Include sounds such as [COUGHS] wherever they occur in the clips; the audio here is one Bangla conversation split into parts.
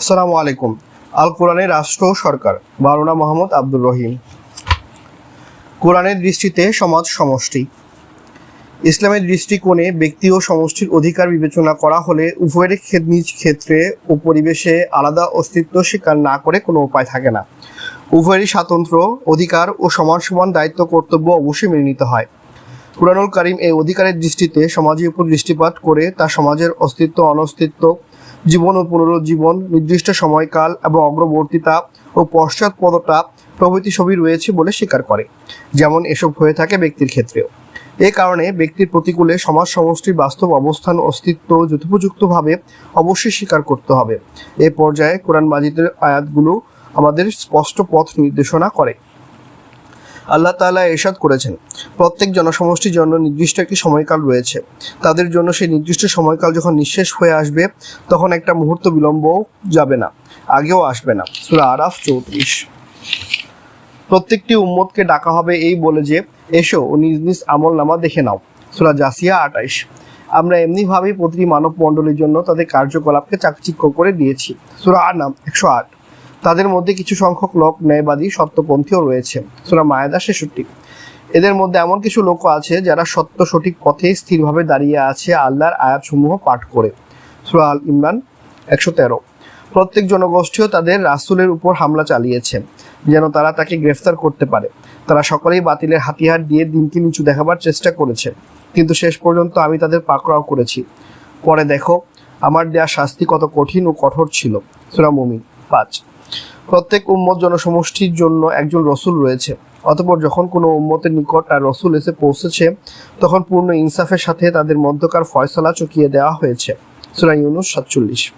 আসসালামু আলাইকুম। আল কোরআনের রাষ্ট্র সরকার। বারোনা মোহাম্মদ আব্দুর রহিম। কোরআনের দৃষ্টিতে সমাজ সমষ্টি। ইসলামের দৃষ্টিকোণে ব্যক্তি ও সমষ্টির অধিকার বিবেচনা করা হলে উভয়ের নিজ ক্ষেত্রে ও পরিবেশে আলাদা অস্তিত্ব স্বীকার না করে কোনো উপায় থাকে না। উভয়েরই স্বাতন্ত্র অধিকার ও সমান সমান দায়িত্ব কর্তব্য অবশ্যই মেনে নিতে হয়। কুরআনুল কারিম এই অধিকারের দৃষ্টিতে সমাজের উপর দৃষ্টিপাত করে তা সমাজের অস্তিত্ব, অনস্তিত্ব জীবন ও পুনরুজ্জীবন, নির্দিষ্ট সময়কাল এবং অগ্রবর্তিতা ও পশ্চাৎপদতা প্রভৃতি সবই রয়েছে বলে স্বীকার করে। যেমন এসব হয়ে থাকে ব্যক্তির ক্ষেত্রেও। এ কারণে ব্যক্তির প্রতিকূলে সমাজ সমষ্টির বাস্তব অবস্থান, অস্তিত্ব যথোপযুক্তভাবে অবশ্যই স্বীকার করতে হবে। এ পর্যায়ে কোরআন মাজিদের আয়াতগুলো আমাদের স্পষ্ট পথ নির্দেশনা করে। আল্লাহ তাআলা এরশাদ করেছেন। প্রত্যেক জনসমষ্টির জন্য নির্দিষ্ট একটি সময়কাল রয়েছে। তাদের জন্য সেই নির্দিষ্ট সময়কাল যখন নিঃশেষ হয়ে আসবে, তখন একটা মুহূর্ত বিলম্বও যাবে না, আগেও আসবে না। সূরা আরাফ চৌত্রিশ। প্রত্যেকটি উম্মতকে ডাকা হবে এই বলে যে, এসো ও নিজ নিজ আমল নামা দেখে নাও। সূরা জাসিয়া আটাইশ আমরা এমনিভাবেই প্রতিটি মানব মণ্ডলীর জন্য তাদের কার্যকলাপকে চাকচিক্য করে দিয়েছি। সূরা আনাম একশো আট। তাদের মধ্যে কিছু সংখ্যক লোক ন্যায়বাদী সত্যপন্থীও রয়েছে। সূরা মায়েদা ছেষট্টি। এদের মধ্যে এমন কিছু লোক আছে যারা সত্য সঠিক পথে স্থিরভাবে দাঁড়িয়ে আছে আল্লাহর আয়াতসমূহ পাঠ করে। সূরা আল ইমরান একশো তেরো। প্রত্যেক জনগোষ্ঠীও তাদের রাসূলের উপর হামলা চালিয়েছে, যেন তারা তাকে গ্রেফতার করতে পারে। তারা সকলেই বাতিলের হাতিয়ার দিয়ে দিনকে নিচু দেখাবার চেষ্টা করেছে। কিন্তু শেষ পর্যন্ত আমি তাদের পাকড়াও করেছি। পরে দেখো, আমার দেয়া শাস্তি কত কঠিন ও কঠোর ছিল। সূরা মুমিন পাঁচ। প্রত্যেক উম্মত জনসমষ্টির জন্য একজন রসুল রয়েছে। অতপর যখন কোনো উম্মতের নিকট আর রসুল এসে পৌঁছেছে, তখন পূর্ণ ইনসাফের সাথে তাদের মধ্যকার ফয়সলা চুকিয়ে দেওয়া হয়েছে। সূরা ইউনুস সাতচল্লিশ।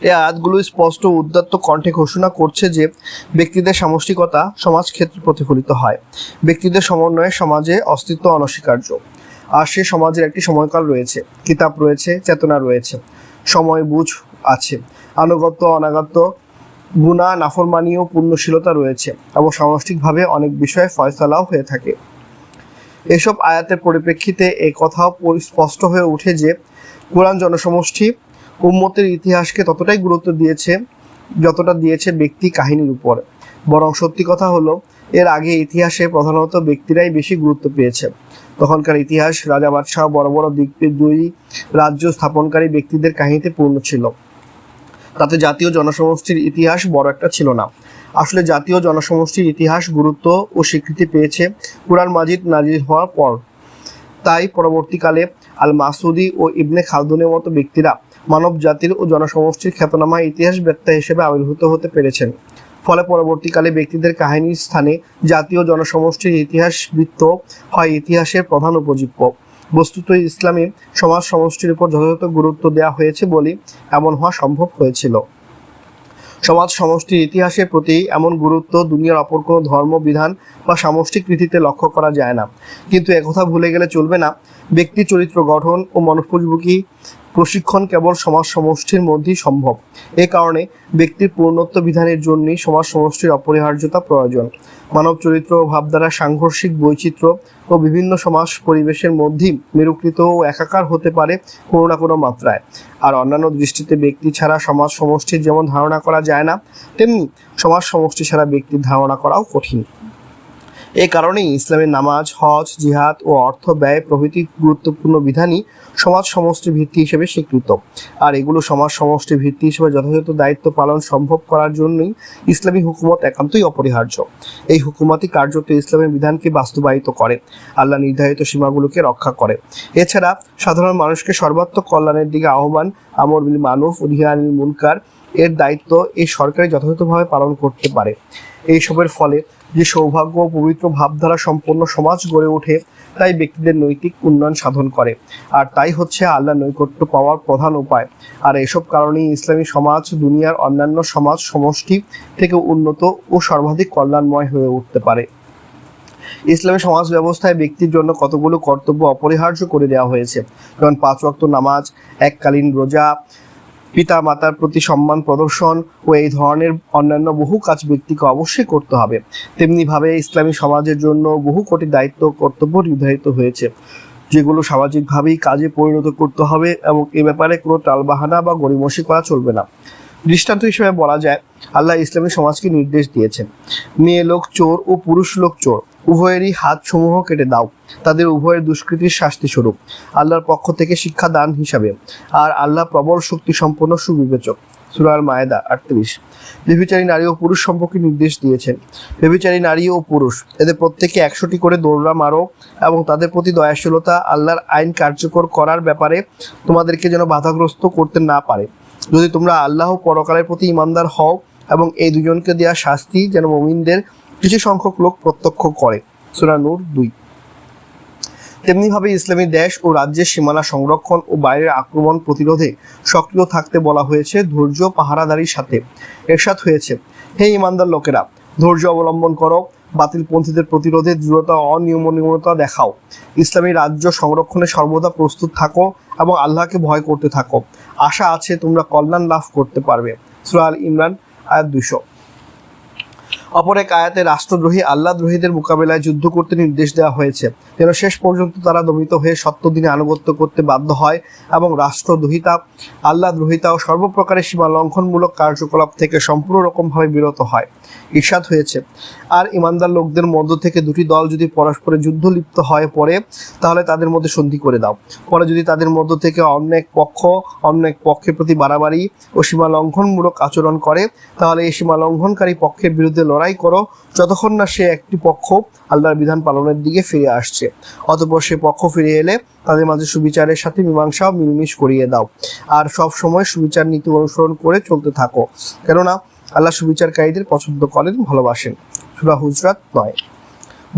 এই আয়াতগুলো স্পষ্ট ও উদ্যত্ত কণ্ঠে ঘোষণা করছে যে, ব্যক্তিদের সামষ্টিকতা সমাজ ক্ষেত্রে প্রতিফলিত হয়। ব্যক্তিদের সমন্বয়ে সমাজে অস্তিত্ব অনস্বীকার্য। আর সে সমাজের একটি সময়কাল রয়েছে। কিতাব রয়েছে, চেতনা রয়েছে। সময় বুঝ আছে। আনুগত্য, অনাগত্য গুণা নাফরমানি ও পুণ্যশীলতা রয়েছে এবং সামষ্টিকভাবে অনেক বিষয়ে ফয়সালাও হয়ে থাকে। এসব আয়াতের পরিপ্রেক্ষিতে এই কথাও স্পষ্ট হয়ে ওঠে যে কোরআন জনসমষ্টি উম্মতের ইতিহাসকে ততটাই গুরুত্ব দিয়েছে, যতটা দিয়েছে ব্যক্তি কাহিনীর উপর। বরং সত্যি কথা হলো, এর আগে ইতিহাসে প্রধানত ব্যক্তিরাই বেশি গুরুত্ব পেয়েছে। তখনকার ইতিহাস রাজা বাদশাহ বড় বড় দিক, দুই রাজ্য স্থাপনকারী ব্যক্তিদের কাহিনীতে পূর্ণ ছিল। তাতে জাতীয় জনসমষ্টির ইতিহাস বড় একটা ছিল না। আসলে জাতীয় জনসমষ্টির ইতিহাস গুরুত্ব ও স্বীকৃতি পেয়েছে কুরআন মাজিদ নাজির হওয়ার পর। তাই পরবর্তীকালে আল মাসুদি ও ইবনে খালদুনের মতো ব্যক্তিরা মানব জাতির ও জনসমষ্টির খ্যাতনামা ইতিহাস ব্যক্তা হিসেবে আবির্ভূত হতে পেরেছেন। ফলে পরবর্তীকালে ব্যক্তিদের কাহিনীর স্থানে জাতীয় জনসমষ্টির ইতিহাস বৃত্ত হয় ইতিহাসের প্রধান উপজীব্য। বস্তুত ইসলামী সমাজ সমষ্টির উপর যথাযথ গুরুত্ব দেওয়া হয়েছে বলে এমন হওয়া সম্ভব হয়েছিল। সমাজ সমষ্টির ইতিহাসের প্রতি এমন গুরুত্ব দুনিয়ার অপর কোনো ধর্ম, বিধান বা সামষ্টিক রীতিতে লক্ষ্য করা যায় না। কিন্তু একথা ভুলে গেলে চলবে না। ব্যক্তি, চরিত্র, গঠন ও মনোপযোগী প্রশিক্ষণ কেবল সমাজ সমষ্টির মধ্যেই সম্ভব। এ কারণে ব্যক্তির পূর্ণত্ব বিধানের জন্যই সমাজ সমষ্টির অপরিহার্যতা প্রয়োজন। মানব চরিত্র ও ভাবধারা সাংঘর্ষিক বৈচিত্র্য ও বিভিন্ন সমাজ পরিবেশের মধ্যেই মেরুকৃত ও একাকার হতে পারে কোনো না কোনো মাত্রায়। আর অন্যান্য দৃষ্টিতে ব্যক্তি ছাড়া সমাজ সমষ্টির যেমন ধারণা করা যায় না, তেমনি সমাজ সমষ্টি ছাড়া ব্যক্তির ধারণা করাও কঠিন। এই কারণেই ইসলামের নামাজ, হজ, জিহাদ ও অর্থ ব্যয় প্রভৃতি গুরুত্বপূর্ণ বিধানই সমাজ সমষ্টি ভিত্তি হিসেবে স্বীকৃত। আর এগুলো সমাজ সমষ্টি ভিত্তি হিসেবে যথাযথ দায়িত্ব পালন সম্ভব করার জন্যই ইসলামী হুকুমত একান্তই অপরিহার্য। এই হুকুমতই কার্যত ইসলামের বিধানকে বাস্তবায়িত করে, আল্লাহ নির্ধারিত সীমাগুলোকে রক্ষা করে। এছাড়া সাধারণ মানুষকে সর্বাত্মক কল্যাণের দিকে আহ্বান আমর বিল উদিহানিল মুনকার এর দায়িত্ব এই সরকারি যথাযথভাবে পালন করতে পারে। এইসবের ফলে যে সৌভাগ্য ও পবিত্র ভাবধারা সম্পন্ন সমাজ গড়ে ওঠে, তাই ব্যক্তিদের নৈতিক উন্নয়ন সাধন করে। আর তাই হচ্ছে আল্লাহ নৈকট্য পাওয়ার প্রধান উপায়। আর এসব কারণেই ইসলামী সমাজ, দুনিয়ার অন্যান্য সমাজ সমষ্টি থেকে উন্নত ও সর্বাধিক কল্যাণময় হয়ে উঠতে পারে। ইসলামী সমাজ ব্যবস্থায় ব্যক্তির জন্য কতগুলো কর্তব্য অপরিহার্য করে দেওয়া হয়েছে। যেমন পাঁচ ওয়াক্ত নামাজ, এককালীন রোজা পিতা মাতার প্রতি সম্মান প্রদর্শন ও এই ধরনের অন্যান্য বহু কাজ ব্যক্তিকে অবশ্যই করতে হবে। তেমনিভাবে ইসলামী সমাজের জন্য বহু কোটি দায়িত্ব কর্তব্য নির্ধারিত হয়েছে, যেগুলো সামাজিকভাবেই কাজে পরিণত করতে হবে এবং এ ব্যাপারে কোনো টালবাহানা বা গড়িমসি করা চলবে না। দৃষ্টান্ত হিসেবে বলা যায়, আল্লাহ ইসলামী সমাজকে নির্দেশ দিয়েছেন। মেয়ে লোক চোর ও পুরুষ লোক চোর উভয়েরই হাত সমূহ কেটে দাও। তাদের উভয়ের দুষ্কৃতির শাস্তি স্বরূপ। আল্লাহর পক্ষ থেকে শিক্ষা দান হিসাবে। আর আল্লাহ প্রবল শক্তি সম্পন্ন সুবিবেচক। সুরার মায়েদা আটত্রিশ। বেবিচারী নারী ও পুরুষ সম্পর্কে নির্দেশ দিয়েছেন। বেবিচারী নারী ও পুরুষ, এদের প্রত্যেকে একশোটি করে দৌড়া মারো এবং তাদের প্রতি দয়াশীলতা আল্লাহর আইন কার্যকর করার ব্যাপারে তোমাদেরকে যেন বাধাগ্রস্ত করতে না পারে। যদি তোমরা আল্লাহ পরকালের প্রতি ইমানদার হও এবং এই দুজনকে দেওয়া শাস্তি যেন মমিনদের কিছু সংখ্যক লোক প্রত্যক্ষ করে। সুরা নূর দুই। তেমনিভাবে ইসলামী দেশ ও রাজ্যের সীমানা সংরক্ষণ ও বাইরের আক্রমণ প্রতিরোধে সক্রিয় থাকতে বলা হয়েছে ধৈর্য পাহারাদারির সাথে। এরশাদ হয়েছে, হে ইমানদার লোকেরা, ধৈর্য অবলম্বন করো, বাতিলপন্থীদের প্রতিরোধে দৃঢ়তা অনিয়মনীয়তা দেখাও। ইসলামী রাজ্য সংরক্ষণে সর্বদা প্রস্তুত থাকো এবং আল্লাহকে ভয় করতে থাকো। আশা আছে তোমরা কল্যাণ লাভ করতে পারবে। সুরা আল ইমরান, আয়াত দুশো অপর এক আয়াতে রাষ্ট্রদ্রোহী, আল্লাহদ্রোহীদের মোকাবেলায় যুদ্ধ করতে নির্দেশ দেওয়া হয়েছে। যেন শেষ পর্যন্ত তারা দমিত হয়ে সত্য দিনে আনুগত্য করতে বাধ্য হয় এবং রাষ্ট্রদ্রোহিতা, আল্লাহদ্রোহিতা ও সর্বপ্রকারের সীমা লঙ্ঘনমূলক কার্যকলাপ থেকে সম্পূর্ণ রকমভাবে বিরত হয়। ঈর্ষাদ হয়েছে, আর ইমানদার লোকদের মধ্য থেকে দুটি দল যদি পরস্পরে যুদ্ধ লিপ্ত হয় পরে তাহলে তাদের মধ্যে সন্ধি করে দাও। পরে যদি তাদের মধ্য থেকে অন্য এক পক্ষ, অন্য এক পক্ষের প্রতি বাড়াবাড়ি ও সীমা লঙ্ঘনমূলক আচরণ করে, তাহলে এই সীমা লঙ্ঘনকারী পক্ষের বিরুদ্ধে লড়াই করো, যতক্ষণ না সে একটি পক্ষ আল্লাহর বিধান পালনের দিকে ফিরে আসছে। অতপর সে পক্ষ ফিরে এলে তাদের মাঝে সুবিচারের সাথে মীমাংসাও মিলমিশ করিয়ে দাও। আর সব সময় সুবিচার নীতি অনুসরণ করে চলতে থাকো। কেননা, আল্লাহ সুবিচারকারীদের পছন্দ করেন, ভালোবাসেন। সুরা হুজরাত নয়।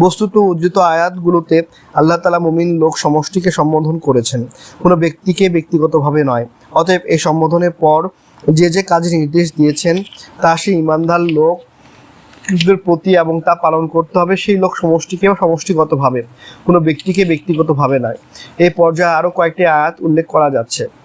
বস্তুত উদ্ধৃত আয়াতগুলোতে আল্লাহ তালা মুমিন লোক সমষ্টিকে সম্বোধন করেছেন। কোনো ব্যক্তিকে ব্যক্তিগতভাবে নয়। অতএব এই সম্বোধনের পর যে যে কাজে নির্দেশ দিয়েছেন, তা সেই ইমানদার লোক দের প্রতি এবং তা পালন করতে হবে, সেই লোক সমষ্টিকেও সমষ্টিগতভাবে। কোনো ব্যক্তিকে ব্যক্তিগতভাবে নয়। এই পর্যায়ে আরও কয়েকটি আয়াত উল্লেখ করা যাচ্ছে।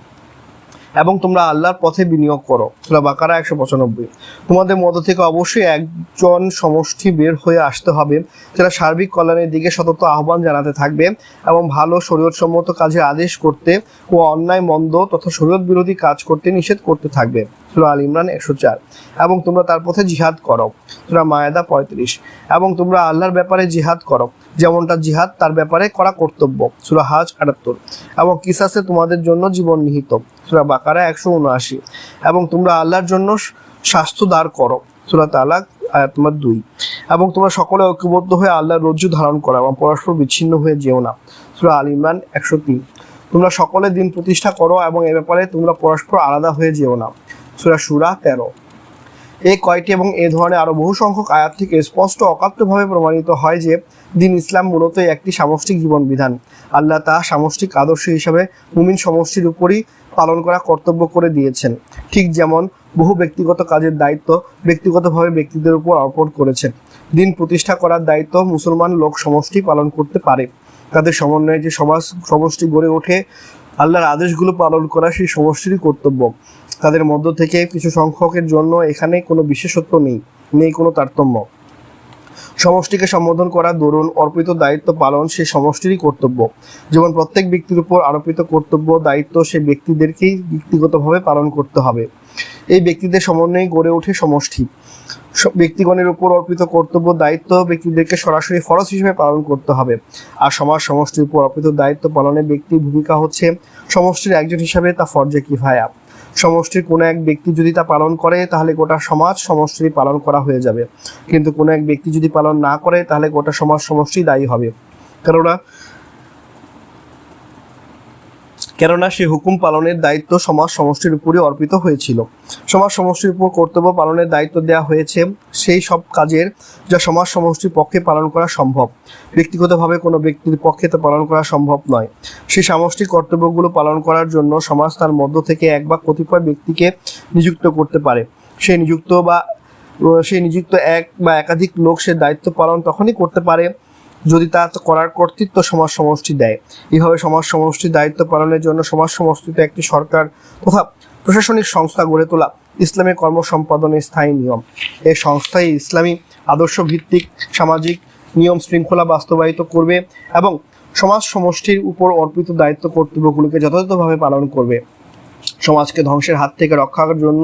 এবং তোমরা আল্লাহর পথে বিনিয়োগ করো। সুরা বাকারা একশো পঁচানব্বই। তোমাদের মধ্য থেকে অবশ্যই একজন সমষ্টি বের হয়ে আসতে হবে, যারা সার্বিক কল্যাণের দিকে সতত আহ্বান জানাতে থাকবে এবং ভালো শরীয়তসম্মত কাজে আদেশ করতে ও অন্যায়, মন্দ তথা শরীয়ত বিরোধী কাজ করতে নিষেধ করতে থাকবে। সুরা আল ইমরান একশো চার। এবং তোমরা তার পথে জিহাদ করো। সুরা মায়েদা পঁয়ত্রিশ। এবং তোমরা আল্লাহর ব্যাপারে জিহাদ করো, যেমনটা জিহাদ তার ব্যাপারে করা কর্তব্য। সুরা হাজ আটাত্তর। এবং কিসাসে তোমাদের জন্য জীবন নিহিত। সুরা বাকারা একশো উনআশি। এবং তোমরা আল্লাহর জন্য স্বাস্থ্য দাঁড় করো। সুরা তালাক, আয়াত তোমার দুই। এবং তোমরা সকলে ঐক্যবদ্ধ হয়ে আল্লাহর রজ্জু ধারণ করো এবং পরস্পর বিচ্ছিন্ন হয়ে যেও না। সুরা আল ইমরান একশো তিন। তোমরা সকলে দিন প্রতিষ্ঠা করো এবং এ ব্যাপারে তোমরা পরস্পর আলাদা হয়ে যেও না। সুরা সুরা তেরো। এই কয়টি এবং এ ধরনের আরও বহু সংখ্যক আয়াত থেকে স্পষ্ট অকাত্যভাবে প্রমাণিত হয় যে দিন ইসলাম মূলত একটি সামষ্টিক জীবন বিধান। আল্লাহ তা সামষ্টিক আদর্শ হিসাবে মুমিন সমষ্টির উপরই পালন করা কর্তব্য করে দিয়েছেন। ঠিক যেমন বহু ব্যক্তিগত কাজের দায়িত্ব ব্যক্তিগতভাবে ব্যক্তিদের উপর অর্পণ করেছেন। দিন প্রতিষ্ঠা করার দায়িত্ব মুসলমান লোক সমষ্টি পালন করতে পারে। তাদের সমন্বয়ে যে সমাজ সমষ্টি গড়ে ওঠে, আল্লাহর আদেশগুলো পালন করা সেই সমষ্টিরই কর্তব্য। তাদের মধ্য থেকে কিছু সংখ্যকের জন্য এখানে কোনো বিশেষত্ব নেই নেই কোনো তারতম্য। সমষ্টিকে সম্বোধন করা, দরুন অর্পিত দায়িত্ব পালন সে সমষ্টিরই কর্তব্য। যেমন প্রত্যেক ব্যক্তির উপর আরোপিত কর্তব্য দায়িত্ব সে ব্যক্তিদেরকেই ব্যক্তিগতভাবে পালন করতে হবে। এই ব্যক্তিদের সমন্বয়ে গড়ে ওঠে সমষ্টি। ব্যক্তিগণের উপর অর্পিত কর্তব্য দায়িত্ব ব্যক্তিদেরকে সরাসরি ফরজ হিসেবে পালন করতে হবে। আর সমাজ সমষ্টির উপর অর্পিত দায়িত্ব পালনে ব্যক্তির ভূমিকা হচ্ছে সমষ্টির একজন হিসাবে তা ফরজে কিফায়া। সমষ্টির কোনো এক ব্যক্তি যদি তা পালন করে, তাহলে গোটা সমাজ সমষ্টির পালন করা হয়ে যাবে। কিন্তু কোনো এক ব্যক্তি যদি পালন না করে, তাহলে গোটা সমাজ সমষ্টি দায়ী হবে। কেননা কেননা সে হুকুম পালনের দায়িত্ব সমাজ সমষ্টির উপরই অর্পিত হয়েছিল। সমাজ সমষ্টির উপর কর্তব্য পালনের দায়িত্ব দেওয়া হয়েছে। সেই সব কাজের যা সমাজ সমষ্টির পক্ষে পালন করা সম্ভব। ব্যক্তিগতভাবে কোনো ব্যক্তির পক্ষে তা পালন করা সম্ভব নয়। সেই সামষ্টিক কর্তব্যগুলো পালন করার জন্য সমাজ তার মধ্য থেকে এক বা কতিপয় ব্যক্তিকে নিযুক্ত করতে পারে। সেই নিযুক্ত বা সেই নিযুক্ত এক বা একাধিক লোক সে দায়িত্ব পালন তখনই করতে পারে যদি তা করার কর্তৃত্ব সমাজ সমষ্টি দেয়। এইভাবে সমাজ সমষ্টির দায়িত্ব পালনের জন্য সমাজ সমষ্টিতে একটি সরকার তথা প্রশাসনিক সংস্থা গড়ে তোলা ইসলামী কর্ম সম্পাদনের স্থায়ী নিয়ম। এই সংস্থায় ইসলামী আদর্শ ভিত্তিক সামাজিক নিয়ম শৃঙ্খলা বাস্তবায়িত করবে এবং সমাজ সমষ্টির উপর অর্পিত দায়িত্ব কর্তব্যগুলোকে যথাযথভাবে পালন করবে। সমাজকে ধ্বংসের হাত থেকে রক্ষার জন্য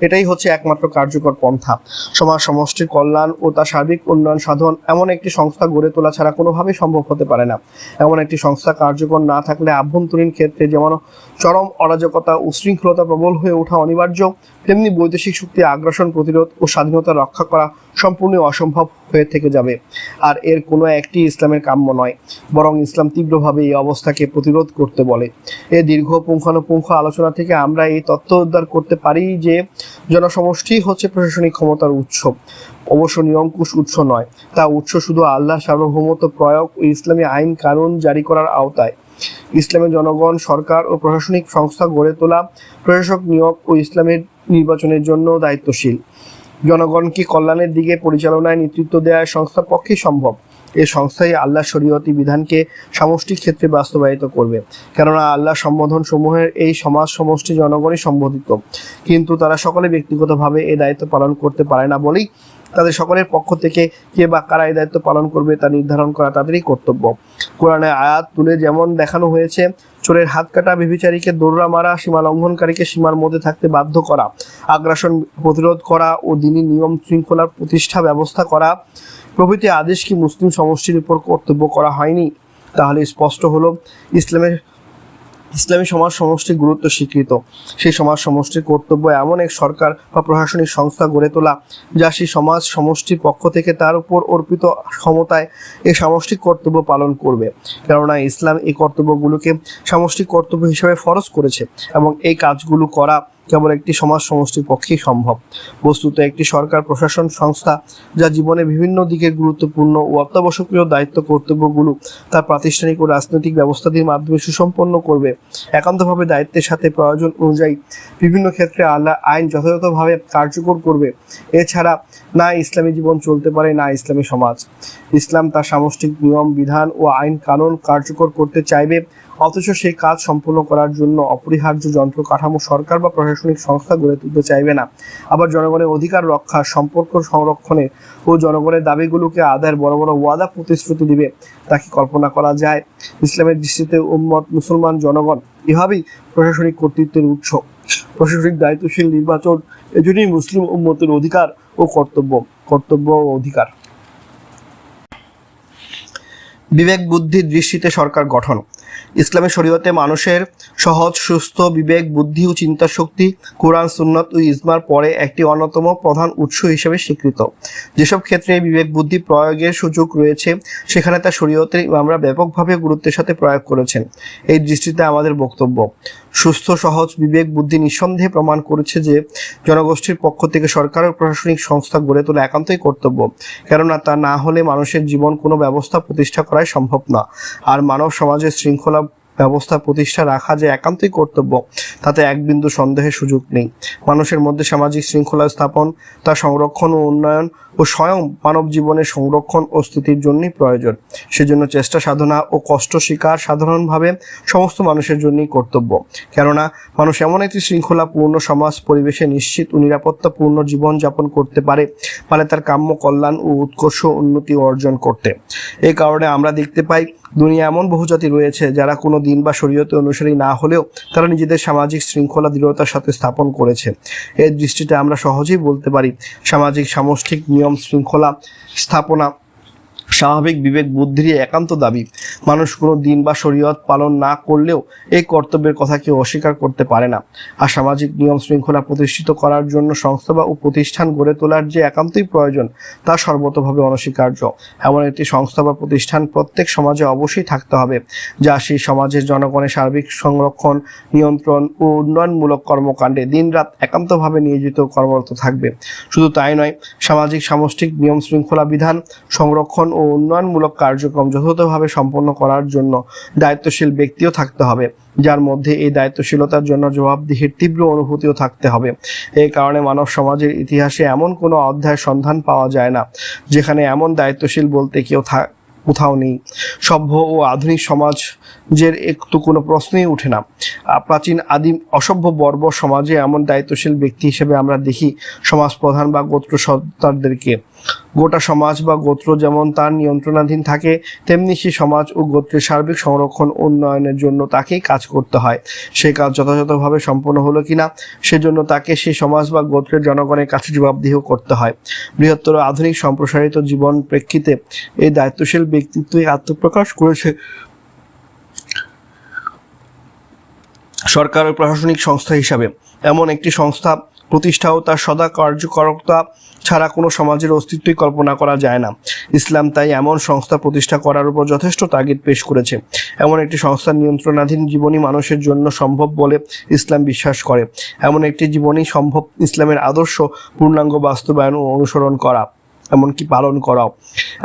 এটাই হচ্ছে একমাত্র কার্যকর পন্থা। সমাজ, সমষ্টির কল্যাণ ও তার সার্বিক উন্নয়ন সাধন এমন একটি সংস্থা গড়ে তোলা ছাড়া কোনোভাবেই সম্ভব হতে পারে না। এমন একটি সংস্থা কার্যকর না থাকলে আভ্যন্তরীণ ক্ষেত্রে যেমন চরম অরাজকতা উশৃঙ্খলতা প্রবল হয়ে ওঠা অনিবার্য। তেমনি বৈদেশিক শক্তি আগ্রাসন, প্রতিরোধ ও স্বাধীনতা রক্ষা করা সম্পূর্ণ অসম্ভব হয়ে থেকে যাবে। আর এর কোনো একটি ইসলামের কাম্য নয়, বরং ইসলাম তীব্রভাবে এই অবস্থাকে প্রতিরোধ করতে বলে। এ দীর্ঘ পুঙ্খানুপুঙ্খ আলোচনা থেকে আমরা এই তথ্য উদ্ধার করতে পারি যে, জনসমষ্টি হচ্ছে প্রশাসনিক ক্ষমতার উৎস। অবশ্য নিরঙ্কুশ উৎস নয়, তা উৎস শুধু আল্লাহ সার্বভৌমত্ব প্রয়োগ ও ইসলামী আইন কানুন জারি করার আওতায়। ইসলামের জনগণ, সরকার ও প্রশাসনিক সংস্থা গড়ে তোলা প্রশাসক নিয়োগ ও ইসলামের নির্বাচনের জন্য দায়িত্বশীল। জনগণকে কল্যাণের দিকে পরিচালনায় নেতৃত্ব দেওয়া সংস্থার পক্ষে সম্ভব? এই সংস্থাই আল্লাহ শরীয়তি বিধানকে সামষ্টিক ক্ষেত্রে বাস্তবায়িত করবে। কেননা আল্লাহ সম্বোধন সমূহের এই সমাজ সমষ্টি জনগণই সম্বোধিত। কিন্তু তারা সকলে ব্যক্তিগতভাবে এই দায়িত্ব পালন করতে পারে না বলেই তাদের সকলের পক্ষ থেকে কে বা কারা এই দায়িত্ব পালন করবে তা নির্ধারণ করা তাদেরই কর্তব্য। কোরআনে আয়াত তুলে যেমন দেখানো হয়েছে, চোরের হাত কাটা বিভিচারীকে দৌড়া মারা, সীমা লঙ্ঘনকারীকে সীমার মধ্যে থাকতে বাধ্য করা, আগ্রাসন প্রতিরোধ করা ও দিনী নিয়ম শৃঙ্খলার প্রতিষ্ঠা ব্যবস্থা করা, প্রভৃতি আদেশ কি মুসলিম সমষ্টির উপর কর্তব্য করা হয়নি? তাহলে স্পষ্ট হলো, ইসলামের ইসলামী সমাজ সমষ্টির গুরুত্ব স্বীকৃত। সেই সমাজ সমষ্টির কর্তব্য এমন এক সরকার বা প্রশাসনিক সংস্থা গড়ে তোলা, যা সেই সমাজ সমষ্টির পক্ষ থেকে তার উপর অর্পিত ক্ষমতায় এই সামষ্টিক কর্তব্য পালন করবে। কেননা ইসলাম এই কর্তব্যগুলোকে সামষ্টিক কর্তব্য হিসেবে ফরজ করেছে এবং এই কাজগুলো করা কেবল একটি সমাজ সমষ্টির পক্ষেই সম্ভব। বস্তুত একটি সরকার, প্রশাসন, সংস্থা, যা জীবনে বিভিন্ন দিকের গুরুত্বপূর্ণ ও অত্যাবশ্যকীয় দায়িত্ব, কর্তব্যগুলো তার প্রাতিষ্ঠানিক ও রাজনৈতিক ব্যবস্থাটির মাধ্যমে সুসম্পন্ন করবে। একান্তভাবে দায়িত্বের সাথে প্রয়োজন অনুযায়ী বিভিন্ন ক্ষেত্রে আল্লাহ আইন যথাযথভাবে কার্যকর করবে। এছাড়া না ইসলামী জীবন চলতে পারে, না ইসলামী সমাজ। ইসলাম তার সামষ্টিক নিয়ম, বিধান ও আইন কানুন কার্যকর করতে চাইবে। অথচ সেই কাজ সম্পূর্ণ করার জন্য অপরিহার্য যন্ত্র, কাঠামো, সরকার বা প্রশাসনিক সংস্থা গড়ে তুলতে চাইবে না। আবার জনগণের অধিকার রক্ষা, সম্পর্ক সংরক্ষণে ও জনগণের দাবিগুলোকে আদায়ের বড় বড় ওয়াদা প্রতিশ্রুতি দিবে তা কি কল্পনা করা যায়? ইসলামের দৃষ্টিতে উম্মত, মুসলমান, জনগণ এভাবেই প্রশাসনিক কর্তৃত্বের উৎস। প্রশাসনিক দায়িত্বশীল নির্বাচন এজন্যই মুসলিম উম্মতের অধিকার ও কর্তব্য কর্তব্য ও অধিকার। বিবেক বুদ্ধির দৃষ্টিতে সরকার গঠন। ইসলামের শরীয়তে মানুষের সহজ, সুস্থ, বিবেক, বুদ্ধি ও চিন্তা শক্তি, কোরআন, সুন্নত ও ইজমার পরে একটি অন্যতম প্রধান উৎস হিসেবে স্বীকৃত। যেসব ক্ষেত্রে বিবেক, বুদ্ধি প্রয়োগের সুযোগ রয়েছে, সেখানে তা শরীয়তে আমরা ব্যাপকভাবে গুরুত্বের সাথে প্রয়োগ করেছেন। এই দৃষ্টিতে আমাদের বক্তব্য। সুস্থ, সহজ, বিবেক, বুদ্ধি নিঃসন্দেহে প্রমাণ করেছে যে জনগোষ্ঠীর পক্ষ থেকে সরকার ও প্রশাসনিক সংস্থা গড়ে তোলা একান্তই কর্তব্য। কেননা তা না হলে মানুষের জীবন কোনো ব্যবস্থা প্রতিষ্ঠা করাই সম্ভব না। আর মানব সমাজের শৃঙ্খলা ব্যবস্থা প্রতিষ্ঠা রাখা যে একান্তই কর্তব্য, তাতে এক বিন্দু সন্দেহের সুযোগ নেই। মানুষের মধ্যে সামাজিক শৃঙ্খলা স্থাপন, তার সংরক্ষণ ও উন্নয়ন ও স্বয়ং মানব জীবনের সংরক্ষণ ও স্থিতির জন্যই প্রয়োজন। সেজন্য চেষ্টা, সাধনা ও কষ্ট স্বীকার সাধারণভাবে সমস্ত মানুষের জন্যই কর্তব্য। কেননা, মানুষ এমন একটি শৃঙ্খলাপূর্ণ সমাজ, পরিবেশে নিশ্চিত ও নিরাপত্তাপূর্ণ জীবনযাপন করতে পারে মানে তার কাম্য কল্যাণ ও উৎকর্ষ উন্নতি অর্জন করতে। এই কারণে আমরা দেখতে পাই দুনিয়া এমন বহু জাতি রয়েছে যারা কোনো দিন বা শরীয়তে অনুসারী না হলেও তারা নিজেদের সামাজিক শৃঙ্খলা দৃঢ়তার সাথে স্থাপন করেছে। এর দৃষ্টিতে আমরা সহজেই বলতে পারি, সামাজিক সামষ্টিক নিয়ম শৃঙ্খলা স্থাপনা, স্বাভাবিক বিবেক বুদ্ধির একান্ত দাবি। মানুষ কোনো দিন বা শরীয়ত পালন না করলেও এই কর্তব্যের কথা কেউ অস্বীকার করতে পারে না। আর সামাজিক নিয়ম শৃঙ্খলা প্রতিষ্ঠিত করার জন্য সংস্থা বা প্রতিষ্ঠান গড়ে তোলার যে একান্তই প্রয়োজন, তা সর্বতভাবে অনস্বীকার্য। এমন একটি সংস্থা বা প্রতিষ্ঠান প্রত্যেক সমাজে অবশ্যই থাকতে হবে, যা সেই সমাজের জনগণের সার্বিক সংরক্ষণ, নিয়ন্ত্রণ ও উন্নয়নমূলক কর্মকাণ্ডে দিনরাত একান্তভাবে নিয়োজিত কর্মরত থাকবে। শুধু তাই নয়, সামাজিক সামষ্টিক নিয়ম শৃঙ্খলা বিধান, সংরক্ষণ ও উন্নয়নমূলক কার্যক্রম যথাযথভাবে সম্পন্ন করার জন্য দায়িত্বশীল ব্যক্তিও থাকতে হবে, যার মধ্যে এই দায়িত্বশীলতার জন্য জবাবদিহির তীব্র অনুভূতিও থাকতে হবে। এই কারণে মানব সমাজের ইতিহাসে এমন কোনো অধ্যায় সন্ধান পাওয়া যায় না, যেখানে এমন দায়িত্বশীল বলতে কেউ থাক কোথাও নেই। সভ্য ও আধুনিক সমাজের একটু কোনো প্রশ্নই ওঠে না। প্রাচীন আদিম অসভ্য বর্ব সমাজে এমন দায়িত্বশীল ব্যক্তি হিসেবে আমরা দেখি সমাজ প্রধান বা গোত্র সর্দারদেরকে গোটা সমাজ বা গোত্র যেমন তার নিয়ন্ত্রণাধীন থাকে, তেমনি সে সমাজ ও গোত্রের সার্বিক সংরক্ষণ উন্নয়নের জন্য তাকেই কাজ করতে হয়। সে কাজ যথাযথভাবে সম্পন্ন হলো কিনা, সেজন্য তাকে সে সমাজ বা গোত্রের জনগণের কাছে জবাবদিহ করতে হয়। বৃহত্তর আধুনিক সম্প্রসারিত জীবন প্রেক্ষিতে এই দায়িত্বশীল ব্যক্তিত্বই আত্মপ্রকাশ করেছে। সরকার প্রশাসনিক সংস্থা হিসাবে এমন একটি সংস্থা প্রতিষ্ঠা ও তার সদা কার্যকরতা ছাড়া কোনো সমাজের অস্তিত্বই কল্পনা করা যায় না। ইসলাম তাই এমন সংস্থা প্রতিষ্ঠা করার উপর যথেষ্ট তাগিদ পেশ করেছে। এমন একটি সংস্থার নিয়ন্ত্রণাধীন জীবনী মানুষের জন্য সম্ভব বলে ইসলাম বিশ্বাস করে। এমন একটি জীবনই সম্ভব ইসলামের আদর্শ পূর্ণাঙ্গ বাস্তবায়ন ও অনুসরণ করা, এমনকি পালন করাও।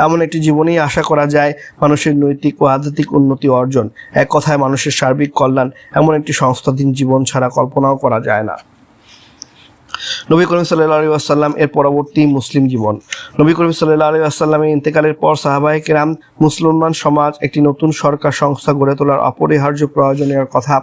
এমন একটি জীবনেই আশা করা যায় মানুষের নৈতিক ও আধ্যাত্মিক উন্নতি অর্জন। এক কথায় মানুষের সার্বিক কল্যাণ এমন একটি সংস্থাধীন জীবন ছাড়া কল্পনাও করা যায় না। নবী করিম সাল্লাহ আলী আসাল্লাম এর পরবর্তী মুসলিম জীবন। নবী করিম সাল্লাহ আলী আসাল্লামের ইন্তেকালের পর সাহাবাহিক রাম মুসলমান সমাজ একটি নতুন সরকার সংস্থা গড়ে তোলার অপরিহার্য প্রয়োজনীয় কথা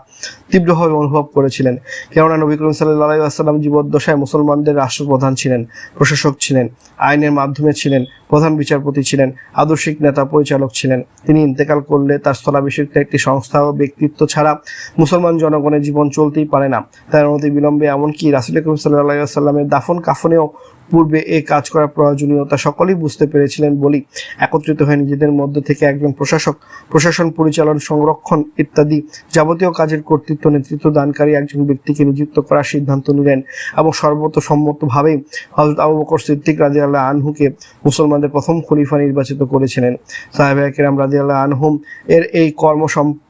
তীব্রভাবে অনুভব করেছিলেন। কেননা নবী করিম সাল্লাহ আলী আসাল্লাম জীবদ্দশায় মুসলমানদের রাষ্ট্রপ্রধান ছিলেন, প্রশাসক ছিলেন, আইনের মাধ্যমে ছিলেন, প্রধান বিচারপতি ছিলেন, আদর্শিক নেতা পরিচালক ছিলেন। তিনি ইন্তেকাল করলে তার স্থলাভিষিক্ত একটি সংস্থা ও ব্যক্তিত্ব ছাড়া মুসলমান জনগণের জীবন চলতেই পারে না। তার অনতি বিলম্বে এমনকি রাসুল করিম সাল্লাহ সাল্লামের দাফন কাফনেও পূর্বে এই কাজ করার প্রয়োজনীয়তা সকলেই বুঝতে পেরেছিলেন বলি একত্রিত হয়ে নিজেদের মধ্যে থেকে একজন প্রশাসক, প্রশাসন পরিচালন, সংরক্ষণ ইত্যাদি যাবতীয় কাজের কর্তৃত্ব, নেতৃত্ব দানকারী একজন ব্যক্তিকে নিযুক্ত করার সিদ্ধান্ত নিলেন এবং সর্বতসম্মতভাবেই হজরত আবু বকর সিদ্দিক রাজি আল্লাহ আনহুকে মুসলমানদের প্রথম খলিফা নির্বাচিত করেছিলেন। সাহেব কেরাম রাজি আল্লাহ আনহুম এর এই কর্ম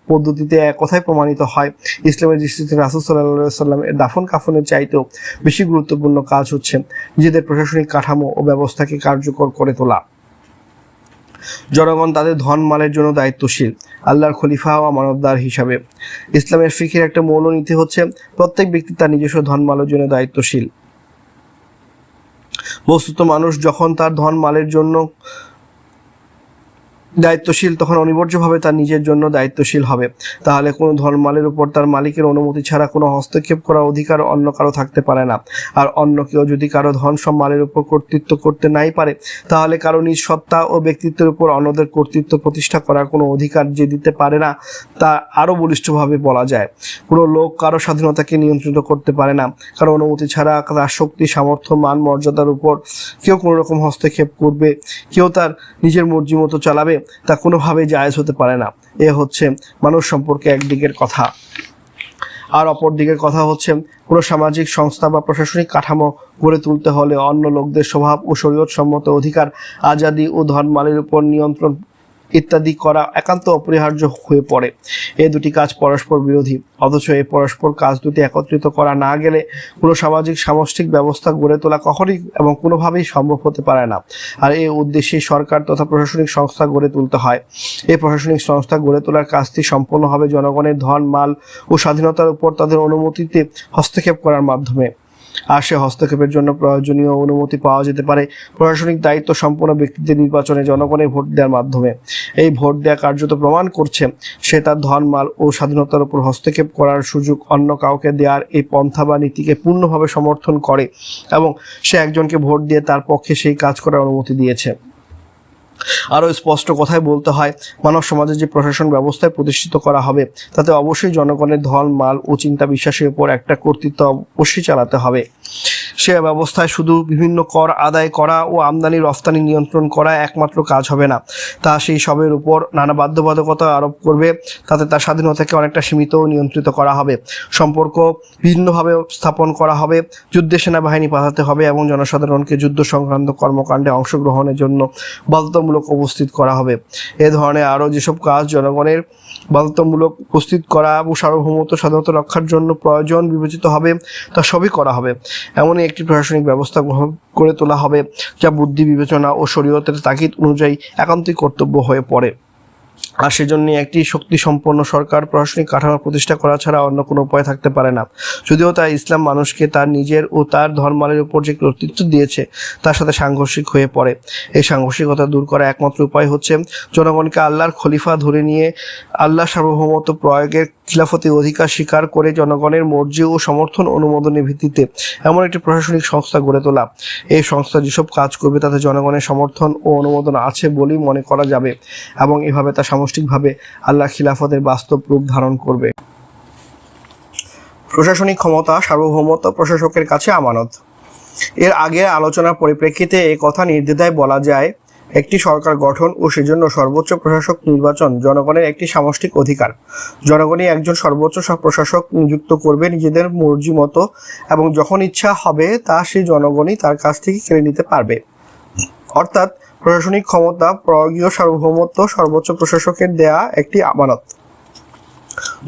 পদ্ধতিতে এক কথায় প্রমাণিত হয়। ইসলামের দৃষ্টিতে রাসুল সাল্লাহ সাল্লাম এর দাফন কাফনের চাইতেও বেশি গুরুত্বপূর্ণ কাজ হচ্ছে নিজেদের প্রশাসনিক কাঠামো ও ব্যবস্থাকে কার্যকর করে তোলা। জনগণ তাদের ধন মালের জন্য দায়িত্বশীল, আল্লাহর খলিফা ও আমানতদার হিসাবে। ইসলামের ফিকির একটা মৌল নীতি হচ্ছে প্রত্যেক ব্যক্তি তার নিজস্ব ধন মালের জন্য দায়িত্বশীল। বস্তুত মানুষ যখন তার ধন মালের জন্য দায়িত্বশীল, তখন অনিবার্যভাবে তার নিজের জন্য দায়িত্বশীল হবে। তাহলে কোনো ধর্মালের উপর তার মালিকের অনুমতি ছাড়া কোনো হস্তক্ষেপ করার অধিকার অন্য কারও থাকতে পারে না। আর অন্য কেউ যদি কারও ধন সব মালের উপর কর্তৃত্ব করতে নাই পারে, তাহলে কারও নিজ সত্তা ও ব্যক্তিত্বের উপর অন্যদের কর্তৃত্ব প্রতিষ্ঠা করার কোনো অধিকার যে দিতে পারে না, তা আরও বলিষ্ঠভাবে বলা যায়। কোনো লোক কারও স্বাধীনতাকে নিয়ন্ত্রিত করতে পারে না। কারও অনুমতি ছাড়া তার শক্তি, সামর্থ্য, মান, মর্যাদার উপর কেউ কোনো রকম হস্তক্ষেপ করবে। কেউ তার নিজের মর্জি মতো চালাবে। তা কোনোভাবেই জায়েজ হতে পারে না। এ হচ্ছে মানুষ সম্পর্কে একদিকের কথা। আর অপর দিকের কথা হচ্ছে কোনো সামাজিক সংস্থা বা প্রশাসনিক কাঠামো গড়ে তুলতে হলে অন্য লোকদের স্বভাব ও শরীয়ত সম্মত অধিকার, আজাদি ও ধনমালের উপর নিয়ন্ত্রণ ইত্যাদি করা একান্ত অপরিহার্য হয়ে পড়ে। এই দুটি কাজ পরস্পর বিরোধী। অথচ এই পরস্পর কাজ দুটি একত্রিত করা না গেলে কোনো সামাজিক, সামষ্টিক ব্যবস্থা গড়ে তোলা কখনই এবং কোনোভাবেই সম্ভব হতে পারে না। আর এই উদ্দেশ্যে সরকার তথা প্রশাসনিক সংস্থা গড়ে তুলতে হয়। এই প্রশাসনিক সংস্থা গড়ে তোলার কাজটি সম্পন্ন হবে জনগণের ধন, মাল ও স্বাধীনতার উপর তাদের অনুমতিতে হস্তক্ষেপ করার মাধ্যমে। আর সে হস্তক্ষেপের জন্য প্রয়োজনীয় অনুমতি পাওয়া যেতে পারে। প্রশাসনিক দায়িত্ব সম্পন্ন ব্যক্তিদের নির্বাচনে জনগণের ভোট দেওয়ার মাধ্যমে। এই ভোট দেওয়া কার্যত প্রমাণ করছে, সে তার ধন, মাল ও স্বাধীনতার উপর হস্তক্ষেপ করার সুযোগ অন্য কাউকে দেওয়ার এই পন্থা বা নীতিকে পূর্ণভাবে সমর্থন করে এবং সে একজনকে ভোট দিয়ে তার পক্ষে সেই কাজ করার অনুমতি দিয়েছে। আরও স্পষ্ট কথায় বলতে হয়, মানব সমাজের যে প্রশাসন ব্যবস্থায় প্রতিষ্ঠিত করা হবে, তাতে অবশ্যই জনগণের ধন, মাল ও চিন্তা বিশ্বাসের উপর একটা কর্তৃত্ব অবশ্যই চালাতে হবে। সে ব্যবস্থায় শুধু বিভিন্ন কর আদায় করা ও আমদানি রফতানি নিয়ন্ত্রণ করা একমাত্র কাজ হবে না। তা সেই সবের উপর নানা বাধ্যবাধকতা আরোপ করবে। তাতে তার স্বাধীনতাকে অনেকটা সীমিত নিয়ন্ত্রিত করা হবে। সম্পর্ক ভিন্নভাবে স্থাপন করা হবে। যুদ্ধে সেনাবাহিনী পাঠাতে হবে এবং জনসাধারণকে যুদ্ধ সংক্রান্ত কর্মকাণ্ডে অংশগ্রহণের জন্য বাধ্যতামূলক উপস্থিত করা হবে। এ ধরনের আরও যেসব কাজ জনগণের বাধ্যতামূলক উপস্থিত করা এবং সার্বভৌমত্ব স্বাধীনতা রক্ষার জন্য প্রয়োজন বিবেচিত হবে, তা সবই করা হবে। এমনই একটি প্রশাসনিক ব্যবস্থা গ্রহণ করে তোলা হবে, যা বুদ্ধি, বিবেচনা ও শরীয়তের তাগিদ অনুযায়ী একান্তই কর্তব্য হয়ে পড়ে। আর সেজন্য একটি শক্তি সম্পন্ন সরকার প্রশাসনিক কাঠামো প্রতিষ্ঠা করা ছাড়া অন্য কোনো উপায় থাকতে পারে না। যদিও তা ইসলাম মানুষকে তার নিজের ও তার ধর্মালের উপর যে কর্তৃত্ব দিয়েছে, তার সাথে সাংঘর্ষিক হয়ে পড়ে। এই সাংঘর্ষিকতা দূর করা একমাত্র উপায় হচ্ছে, জনগণকে আল্লাহর খলিফা ধরে নিয়ে আল্লাহ সার্বভৌমত্ব প্রয়োগের খিলাফতি অধিকার স্বীকার করে জনগণের মর্জি ও সমর্থন অনুমোদনের ভিত্তিতে এমন একটি প্রশাসনিক সংস্থা গড়ে তোলা। এই সংস্থা যেসব কাজ করবে তাতে জনগণের সমর্থন ও অনুমোদন আছে বলেই মনে করা যাবে এবং এভাবে তা সামষ্টিকভাবে আল্লাহ খিলাফতের বাস্তব রূপ ধারণ করবে। প্রশাসনিক ক্ষমতা, সার্বভৌমত্ব প্রশাসকের কাছে আমানত। এর আগে আলোচনার পরিপ্রেক্ষিতে এই কথা নির্দ্বিধায় বলা যায় একটি সরকার গঠন ও সেজন্য সর্বোচ্চ প্রশাসক নির্বাচন জনগণের একটি সামষ্টিক অধিকার। জনগণই একজন সর্বোচ্চ প্রশাসক নিযুক্ত করবে নিজেদের মর্জি মতো এবং যখন ইচ্ছা হবে তা সে জনগণই তার কাছ থেকে কেড়ে নিতে পারবে। অর্থাৎ প্রশাসনিক ক্ষমতা প্রয়োগীয় সার্বভৌমত্ব সর্বোচ্চ প্রশাসকের দেয়া একটি আমানত।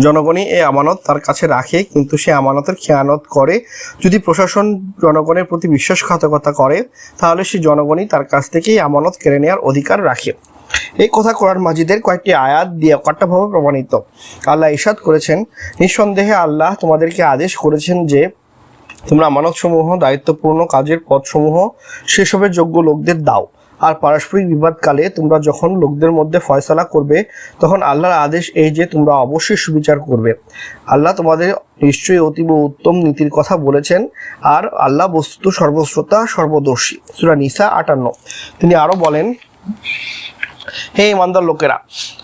জনগণই এই আমানত তার কাছে রাখে, কিন্তু সে আমানতের খেয়ানত করে। যদি প্রশাসন জনগণের প্রতি বিশ্বাসঘাতকতা করে, তাহলে সে জনগণই তার কাছ থেকে এই আমানত কেড়ে নেওয়ার অধিকার রাখে। এই কথা কোরআন মাজিদের কয়েকটি আয়াত দিয়ে কট্টাভাবে প্রমাণিত। আল্লাহ ইশাদ করেছেন, নিঃসন্দেহে আল্লাহ তোমাদেরকে আদেশ করেছেন যে, তোমরা আমানতসমূহ, দায়িত্বপূর্ণ কাজের পদসমূহ সেসবের যোগ্য লোকদের দাও। আর পারস্পরিক বিবাদকালে তোমরা যখন লোকদের মধ্যে ফয়সলা করবে, তখন আল্লাহর আদেশ এই যে তোমরা অবশ্যই সুবিচার করবে। আল্লাহ তোমাদের নিশ্চয়ই অতীব উত্তম নীতির কথা বলেছেন, আর আল্লাহ বস্তুত সর্বশ্রোতা সর্বদর্শী সুরা নিসা আটান্ন। তিনি আরও বলেন হে ইমানদার লোকেরা,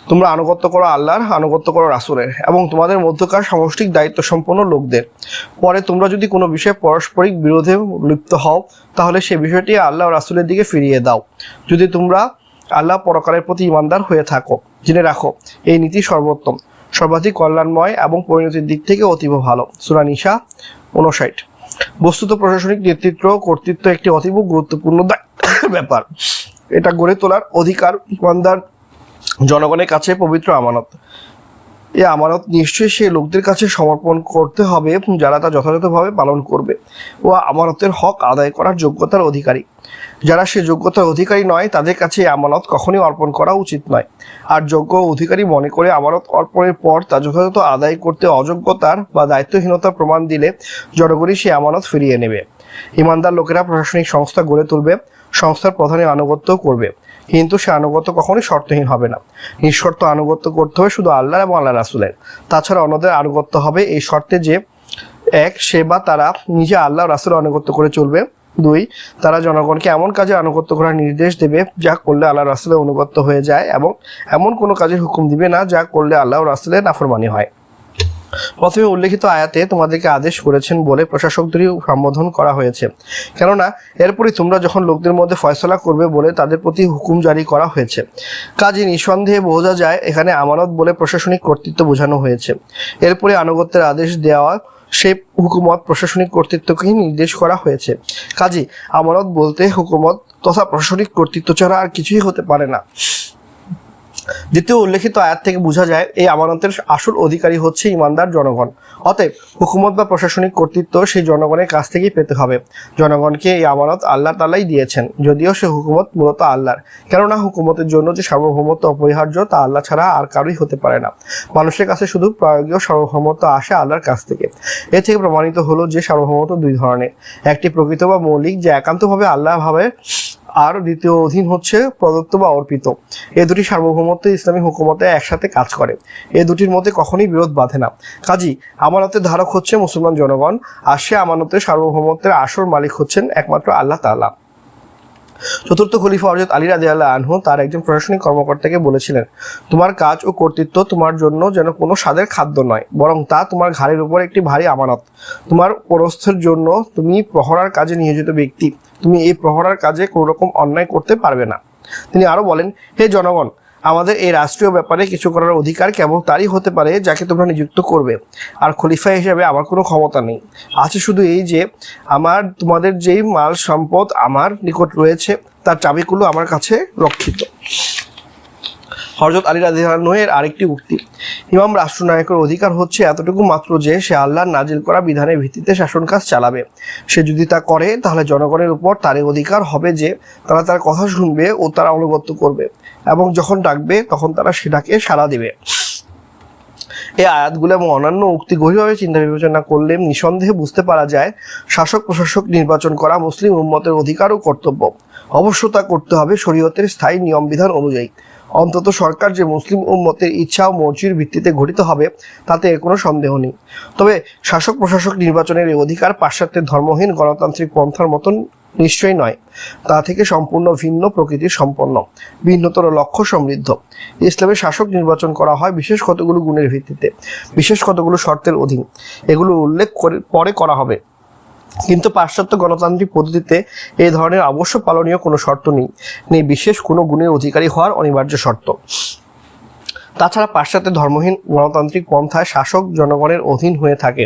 তোমরা আনুগত্য করো আল্লাহর, আনুগত্য করো রাসুলের এবং তোমাদের মধ্যকার সামষ্টিক দায়িত্ব সম্পন্ন লোকদের। পরে তোমরা যদি কোনো বিষয়ে পারস্পরিক বিরোধে লিপ্ত হও, তাহলে সে বিষয়টি আল্লাহ রাসুলের দিকে ফিরিয়ে দাও। যদি তোমরা আল্লাহ পরকালের প্রতি ইমানদার হয়ে থাকো, জেনে রাখো, এই নীতি সর্বোত্তম। সর্বাধিক কল্যাণময় এবং পরিণতির দিক থেকে অতীব ভালো। সুরা নিশা উনষাট বস্তুত প্রশাসনিক নেতৃত্ব কর্তৃত্ব একটি অতীব গুরুত্বপূর্ণ [COUGHS] ব্যাপার। এটা গড়ে তোলার অধিকার ইমানদার জনগণের কাছে পবিত্র আমানত। এই আমানত নিশ্চয়ই সেই লোকদের কাছে সমর্পণ করতে হবে যারা তা যথাযথভাবে পালন করবে। ও আমানতের হক আদায় করার যোগ্যতার অধিকারী। যারা সে যোগ্যতার অধিকারী নয়, তাদের কাছে আমানত কখনই অর্পণ করা উচিত নয়। আর যোগ্য অধিকারী মনে করে আমানত অর্পণের পর তা যথাযথ আদায় করতে অযোগ্যতার বা দায়িত্বহীনতার প্রমাণ দিলে জনগণই সেই আমানত ফিরিয়ে নেবে। ইমানদার লোকেরা প্রশাসনিক সংস্থা গড়ে তুলবে। সংস্থার প্রধানের আনুগত্য করবে। কিন্তু সে আনুগত্য কখনোই শর্তহীন হবে না। নিঃশর্ত আনুগত্য করতে হবে শুধু আল্লাহ এবং আল্লাহ রাসুলের। তাছাড়া অন্যদের আনুগত্য হবে এই শর্তে যে, এক, সে বা তারা নিজে আল্লাহ রাসুলের আনুগত্য করে চলবে। দুই, তারা জনগণকে এমন কাজে আনুগত্য করার নির্দেশ দেবে যা করলে আল্লাহ রাসুলের অনুগত্য হয়ে যায় এবং এমন কোনো কাজের হুকুম দিবে না যা করলে আল্লাহ রাসুলের নাফরমানি হয়। প্রথমে উল্লেখিত আয়াতে তোমাদেরকে আদেশ করেছেন বলে প্রশাসকদেরই সম্বোধন করা হয়েছে। কেননা, এরপরই তোমরা যখন লোকদের মধ্যে ফয়সলা করবে বলে তাদের প্রতি হুকুম জারি করা হয়েছে। কাজে নিঃসন্দেহে বোঝা যায়, এখানে আমানত বলে প্রশাসনিক কর্তৃত্ব বোঝানো হয়েছে। এরপরে আনুগত্যের আদেশ দেওয়া সেই হুকুমত প্রশাসনিক কর্তৃত্বকেই নির্দেশ করা হয়েছে। কাজী আমানত বলতে হুকুমত তথা প্রশাসনিক কর্তৃত্ব ছাড়া আর কিছুই হতে পারে না। দ্বিতীয় উল্লেখিত আয়াত থেকে বোঝা যায়, এই আমানতের আসল অধিকারী হচ্ছে ইমানদার জনগণ। অতএব, হুকুমত বা প্রশাসনিক কর্তৃত্ব সেই জনগণের কাছ থেকেই পেতে হবে। জনগণকে এই আমানত আল্লাহ তালাই দিয়েছেন, যদিও সে হুকুমত মূলত আল্লাহর। কেননা, হুকুমতের জন্য যে সার্বভৌমত্ব অপরিহার্য তা আল্লাহ ছাড়া আর কারোই হতে পারে না। মানুষের কাছে শুধু প্রয়োগীয় সার্বভৌমত্ব আসে আল্লাহর কাছ থেকে। এ থেকে প্রমাণিত হলো যে সার্বভৌমত্ব দুই ধরনের। একটি প্রকৃত বা মৌলিক যে একান্তভাবে আল্লাহ ভাবে আর দ্বিতীয় অধীন হচ্ছে প্রদত্ত বা অর্পিত। এ দুটি সার্বভৌমত্ব ইসলামী হুকুমতে একসাথে কাজ করে। এ দুটির মধ্যে কখনই বিরোধ বাঁধে না। কাজী আমানতের ধারক হচ্ছে মুসলমান জনগণ, আর সে আমানতের সার্বভৌমত্বের আসর মালিক হচ্ছেন একমাত্র আল্লাহ তাআলা। চতুর্থ খলিফা হজরত আলী রাজি আল্লাহ আনহু তার একজন প্রশাসনিক কর্মকর্তাকে বলেছিলেন, তোমার কাজ ও কর্তৃত্ব তোমার জন্য যেন কোনো স্বাদের খাদ্য নয়, বরং তা তোমার ঘাড়ের উপর একটি ভারী আমানত। তোমার পরস্থের জন্য তুমি প্রহরার কাজে নিয়োজিত ব্যক্তি। তুমি এই প্রহরার কাজে কোনো রকম অন্যায় করতে পারবে না। তিনি আরও বলেন, হে জনগণ আমাদের এই রাষ্ট্রীয় ব্যাপারে কিছু করার অধিকার কেবল তারই হতে পারে যাকে তোমরা নিযুক্ত করবে। আর খলিফা হিসাবে আমার কোনো ক্ষমতা নেই। আছে শুধু এই যে, আমার, তোমাদের যেই মাল সম্পদ আমার নিকট রয়েছে, তার চাবিগুলো আমার কাছে রক্ষিত। হরজত আলী রাজিহানের আরেকটি উক্তি। ইমাম রাষ্ট্রনায়কের অধিকার হচ্ছে এতটুকু মাত্র যে সে আল্লাহর নাজিল করা বিধানের ভিত্তিতে শাসন কাজ চালাবে। সে যদি তা করে, তাহলে জনগণের উপর তার অধিকার হবে যে তারা তার কথা শুনবে ও তারা অনুগত্য করবে এবং যখন ডাকবে, তখন তারা সেটাকে সাড়া দেবে। এই আয়াতগুলো এবং অন্যান্য উক্তি গভীরভাবে চিন্তা বিবেচনা করলে নিঃসন্দেহে বুঝতে পারা যায়, শাসক প্রশাসক নির্বাচন করা মুসলিম উম্মতের অধিকার ও কর্তব্য। অবশ্য তা করতে হবে শরীয়তের স্থায়ী নিয়ম বিধান অনুযায়ী। অন্তত সরকার যে মুসলিম উম্মতের ইচ্ছা ও মর্জির ভিত্তিতে গঠিত হবে, তাতে এর কোনো সন্দেহ নেই। তবে শাসক প্রশাসক নির্বাচনের এই অধিকার পাশ্চাত্যের ধর্মহীন গণতান্ত্রিক পন্থার মতন নিশ্চয়ই নয়। তা থেকে সম্পূর্ণ ভিন্ন প্রকৃতির সম্পন্ন, ভিন্নতর লক্ষ্য সমৃদ্ধ। ইসলামের শাসক নির্বাচন করা হয় বিশেষ কতগুলো গুণের ভিত্তিতে, বিশেষ কতগুলো শর্তের অধীন এগুলো উল্লেখ করে পরে করা হবে। কিন্তু পাশ্চাত্য গণতান্ত্রিক পদ্ধতিতে এই ধরনের অবশ্য পালনীয় কোনো শর্ত নেই। নেই বিশেষ কোনো গুণের অধিকারী হওয়ার অনিবার্য শর্ত। তাছাড়া পাশ্চাত্যের ধর্মহীন গণতান্ত্রিক পন্থায় শাসক জনগণের অধীন হয়ে থাকে।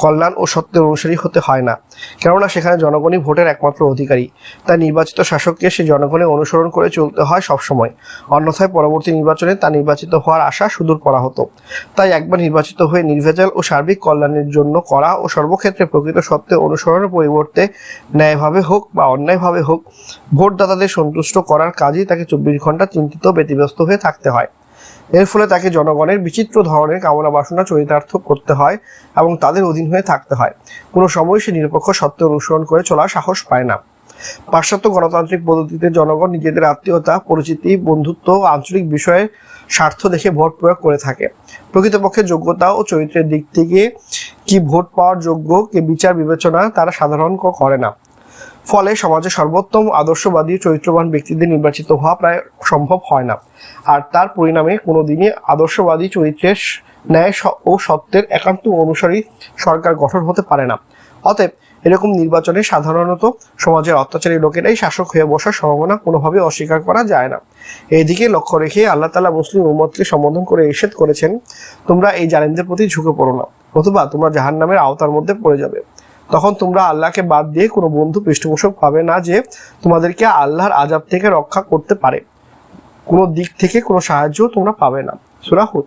কল্যাণ ও সত্যের অনুসারী হতে হয় না, কেননা সেখানে জনগণই ভোটের একমাত্র অধিকারী। তাই নির্বাচিত শাসককে সে জনগণের অনুসরণ করে চলতে হয় সবসময়। অন্যথায় পরবর্তী নির্বাচনে তা নির্বাচিত হওয়ার আশা সুদূর করা হতো। তাই একবার নির্বাচিত হয়ে নির্ভেজাল ও সার্বিক কল্যাণের জন্য করা ও সর্বক্ষেত্রে প্রকৃত সত্যের অনুসরণের পরিবর্তে ন্যায়ভাবে হোক বা অন্যায়ভাবে হোক, ভোটদাতাদের সন্তুষ্ট করার কাজেই তাকে চব্বিশ ঘণ্টা চিন্তিত ব্যতিব্যস্ত হয়ে থাকতে হয়। এর ফলে তাকে জনগণের বিচিত্র ধরনের কামনা বাসনা চরিতার্থ করতে হয় এবং তাদের অধীন হয়ে থাকতে হয়। কোনো সময় সে নিরপেক্ষ সত্য অনুসরণ করে চলার সাহস পায় না। পাশ্চাত্য গণতান্ত্রিক পদ্ধতিতে জনগণ নিজেদের আত্মীয়তা, পরিচিতি, বন্ধুত্ব আঞ্চলিক বিষয়ে স্বার্থ দেখে ভোট প্রয়োগ করে থাকে। প্রকৃতপক্ষে যোগ্যতা ও চরিত্রের দিক থেকে কি ভোট পাওয়ার যোগ্য, কে বিচার বিবেচনা তারা সাধারণ করে না। ফলে সমাজে সর্বোত্তম আদর্শবাদী চরিত্রবান ব্যক্তিদের নির্বাচিত হওয়া প্রায় সম্ভব হয় না। আর তার পরিণামে কোনোদিনই আদর্শবাদী চরিত্রের ন্যায় ও সত্যের একান্ত অনুসারী সরকার গঠন হতে পারে না। অতএব এরকম নির্বাচনে সাধারণত সমাজের অত্যাচারী লোকেরাই শাসক হয়ে বসার সম্ভাবনা কোনোভাবে অস্বীকার করা যায় না। এইদিকে লক্ষ্য রেখে আল্লাহ তালা মুসলিম উম্মতকে সম্বোধন করে নিষেধ করেছেন, তোমরা এই জালেমদের প্রতি ঝুঁকে পড়ো না, অথবা তোমরা জাহান্নামের আওতার মধ্যে পড়ে যাবে। তখন তোমরা আল্লাহকে বাদ দিয়ে কোনো বন্ধু পৃষ্ঠপোষক পাবে না যে তোমাদেরকে আল্লাহর আজাব থেকে রক্ষা করতে পারে। কোনো দিক থেকে কোনো সাহায্য তোমরা পাবে না। সুরাহুদ